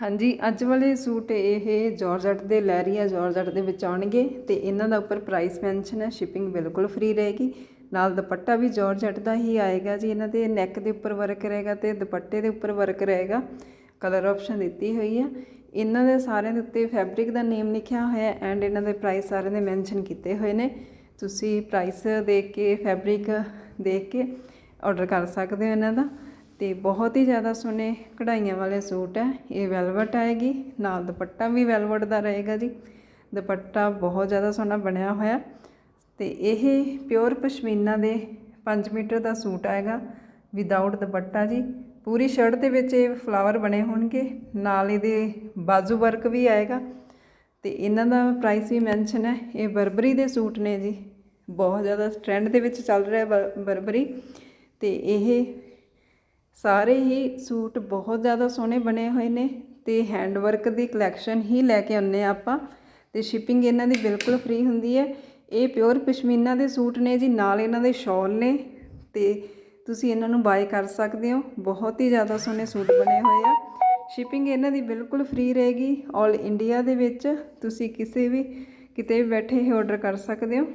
ਹਾਂਜੀ, ਅੱਜ ਵਾਲੇ ਸੂਟ ਇਹ ਜਾਰਜਟ ਦੇ ਲੈਰੀਆ ਜਾਰਜਟ ਦੇ ਵਿੱਚ ਆਉਣਗੇ ਤੇ ਇਹਨਾਂ ਦਾ ਉੱਪਰ ਪ੍ਰਾਈਸ ਮੈਂਸ਼ਨ ਹੈ ਸ਼ਿਪਿੰਗ ਬਿਲਕੁਲ ਫ੍ਰੀ ਰਹੇਗੀ। ਨਾਲ ਦੁਪੱਟਾ ਵੀ ਜਾਰਜਟ ਦਾ ਹੀ ਆਏਗਾ ਜੀ, ਇਹਨਾਂ ਦੇ ਨੈਕ ਦੇ ਉੱਪਰ ਵਰਕ ਰਹੇਗਾ ਤੇ ਦੁਪੱਟੇ ਦੇ ਉੱਪਰ ਵਰਕ ਰਹੇਗਾ। ਕਲਰ ਆਪਸ਼ਨ ਦਿੱਤੀ ਹੋਈ ਹੈ। ਇਹਨਾਂ ਦੇ ਸਾਰਿਆਂ ਦੇ ਉੱਤੇ ਫੈਬਰਿਕ ਦਾ ਨੇਮ ਲਿਖਿਆ ਹੋਇਆ ਐਂਡ ਇਹਨਾਂ ਦੇ ਪ੍ਰਾਈਸ ਸਾਰਿਆਂ ਦੇ ਮੈਂਸ਼ਨ ਕੀਤੇ ਹੋਏ ਨੇ। ਤੁਸੀਂ ਪ੍ਰਾਈਸ ਦੇਖ ਕੇ ਫੈਬਰਿਕ ਦੇਖ ਕੇ ਆਰਡਰ ਕਰ ਸਕਦੇ ਹੋ ਇਹਨਾਂ ਦਾ। ਤੇ ਬਹੁਤ ਹੀ ਜ਼ਿਆਦਾ ਸੋਹਣੇ ਕਢਾਈਆਂ ਵਾਲੇ ਸੂਟ ਹੈ, ਇਹ ਵੈਲਵਟ ਆਏਗੀ, ਨਾਲ ਦੁਪੱਟਾ ਵੀ ਵੈਲਵਟ ਦਾ ਰਹੇਗਾ ਜੀ। ਦੁਪੱਟਾ ਬਹੁਤ ਜ਼ਿਆਦਾ ਸੋਹਣਾ ਬਣਿਆ ਹੋਇਆ। ਤੇ ਇਹ ਪਿਓਰ ਪਸ਼ਮੀਨਾ ਦੇ 5 ਮੀਟਰ ਦਾ ਸੂਟ ਆਏਗਾ ਵਿਦਆਊਟ ਦੁਪੱਟਾ ਜੀ। ਪੂਰੀ ਸ਼ਰਟ ਦੇ ਵਿੱਚ ਇਹ ਫਲਾਵਰ ਬਣੇ ਹੋਣਗੇ, ਨਾਲ ਇਹਦੇ ਬਾਜ਼ੂ ਵਰਕ ਵੀ ਆਏਗਾ। ਤੇ ਇਹਨਾਂ ਦਾ ਪ੍ਰਾਈਸ ਵੀ ਮੈਂਸ਼ਨ ਹੈ, ਇਹ ਬਰਬਰੀ ਦੇ ਸੂਟ ਨੇ ਜੀ। ਬਹੁਤ ਜ਼ਿਆਦਾ ਟ੍ਰੈਂਡ ਦੇ ਵਿੱਚ ਚੱਲ ਰਿਹਾ ਬਰ- ਬਰਬਰੀ ਤੇ ਇਹ ਸਾਰੇ ਹੀ ਸੂਟ ਬਹੁਤ ਜ਼ਿਆਦਾ ਸੋਹਣੇ ਬਣੇ ਹੋਏ ਨੇ ਤੇ ਹੈਂਡ ਵਰਕ ਦੀ ਕਲੈਕਸ਼ਨ ਹੀ ਲੈ ਕੇ ਆਉਂਦੇ ਹਾਂ ਆਪਾਂ ਤੇ ਸ਼ਿਪਿੰਗ ਇਹਨਾਂ ਦੀ ਬਿਲਕੁਲ ਫ੍ਰੀ ਹੁੰਦੀ ਹੈ। ਇਹ ਪਿਓਰ ਪਸ਼ਮੀਨਾ ਦੇ ਸੂਟ ਨੇ ਜੀ, ਨਾਲ ਇਹਨਾਂ ਦੇ ਸ਼ਾਲ ਨੇ ਤੇ ਤੁਸੀਂ ਇਹਨਾਂ ਨੂੰ ਬਾਏ ਕਰ ਸਕਦੇ ਹੋ। ਬਹੁਤ ਹੀ ਜ਼ਿਆਦਾ ਸੋਹਣੇ ਸੂਟ ਬਣੇ ਹੋਏ ਆ। ਸ਼ਿਪਿੰਗ ਇਹਨਾਂ ਦੀ ਬਿਲਕੁਲ ਫ੍ਰੀ ਰਹੇਗੀ 올 ਇੰਡੀਆ ਦੇ ਵਿੱਚ। ਤੁਸੀਂ ਕਿਸੇ ਵੀ ਕਿਤੇ ਵੀ ਬੈਠੇ ਹੀ ਆਰਡਰ ਕਰ ਸਕਦੇ ਹੋ।